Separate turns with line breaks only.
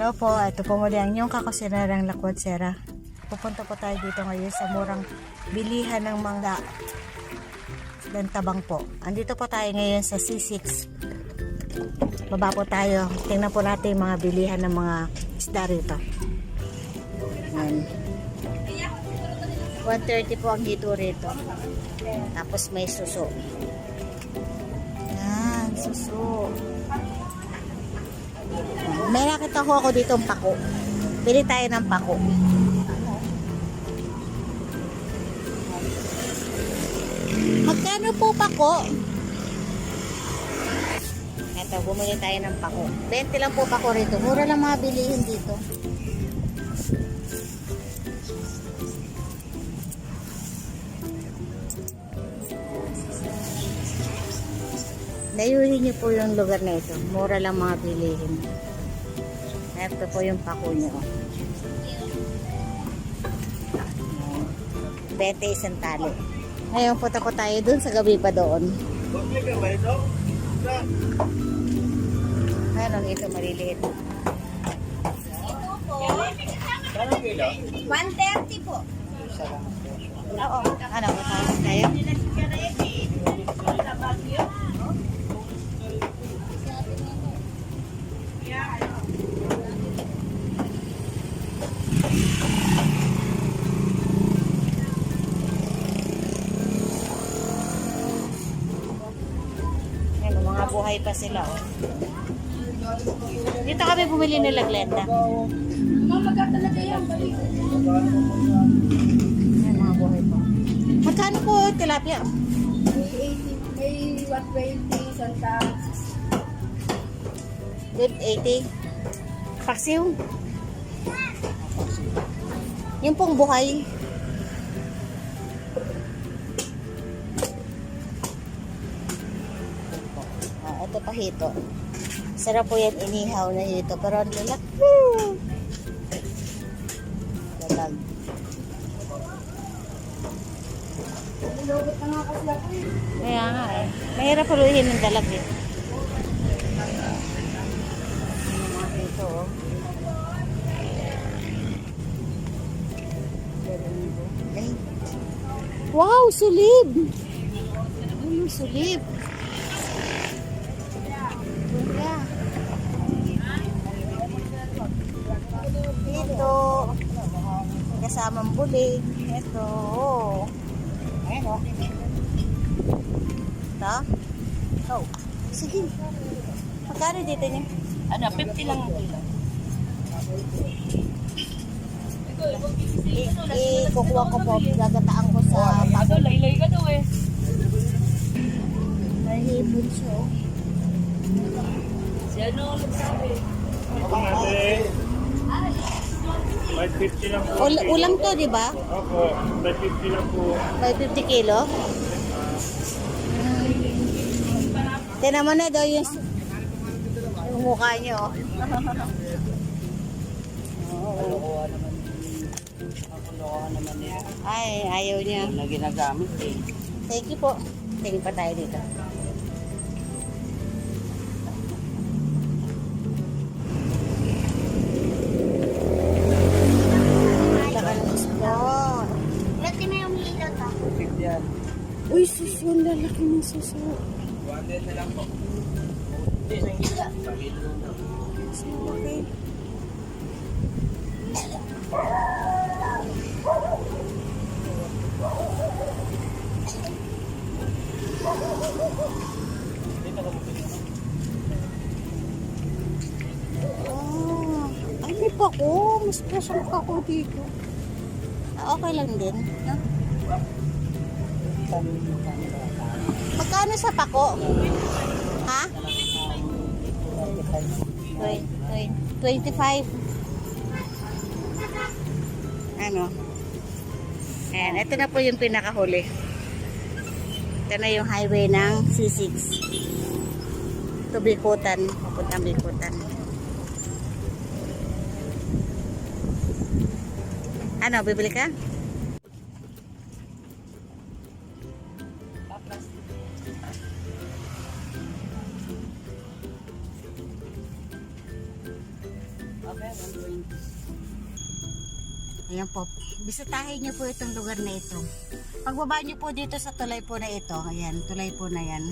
Hello po, ito po muli ang inyong kakusinarang Lakwad Sera. Pupunta po tayo dito ngayon sa murang bilihan ng mangga dan tabang po. Andito po tayo ngayon sa C6. Baba po tayo. Tingnan po natin mga bilihan ng mga isda rito. Yan. 130 po ang dito rito. Tapos may suso. Nakita ko ako dito ang pako. Bili tayo ng pako. Magkano po pako? Ito, bumili tayo ng pako. 20 lang po pako rito. Mura lang mga bilihin dito. Layuhin niyo po yung lugar na ito. Mura lang mga bilihin. Ito po yung pako niyo. 20 isang tali. Ngayon punta po tayo dun sa gabi pa doon. Ano ito maliliit.
130 po.
Oo. Ano ba tayo tayo? Ano, buhay pa sila, oh. Dito kami bumili nila Glenda.
Mamaga talaga yan.
Ayan, mga buhay pa. Magkano po tilapia?
May 80, may 120, santa.
Good, 80. Paksiw. Yung pong buhay. Ah, ito pa hito. Sarap po yan inihaw na hito. Pero ang lalak. Lalag. Kaya nga eh. Mahirap haluhin ng dalag eh. Yung oh. Wow, sulib! Ano, sulib? Dito. Kasamang bulig. Ito. Oh. Ayan oh. Ito. Oh. Sige. Magkano dito niya?
Ano, 50 lang ang kilo.
I- ikukuha ko po. Gagataan ko sa
Ano, laylay ka daw eh.
Mahibon siya. oh.
Si ano, nagsabi.
Ako natin. 550 lang po.
Ul- ulam to, di ba?
Opo, 550 lang po.
550 kilo. Tinan mo na daw yung, yung mukha niyo. oh. Ay, ayaw niya.
Na ginagamit eh.
Thank you po. Tingin pa tayo dito. Lalaki ng suso.
100 na lang po.
Okay. Ah, ay, may pako. Mas pasang pako dito. Ah, okay lang din. No? Magkano sa pako? Ha? Twen- twen- 25. Ano? Ayan, ito na po yung pinakahuli. Ito na yung highway ng C6. Ito Bikutan. Papuntang Bikutan. Ano, bibili ka? Ayan po. Bisitahin niyo po itong lugar na ito. Pagbaba niyo po dito sa tulay po na ito. Ayan, tulay po na yan.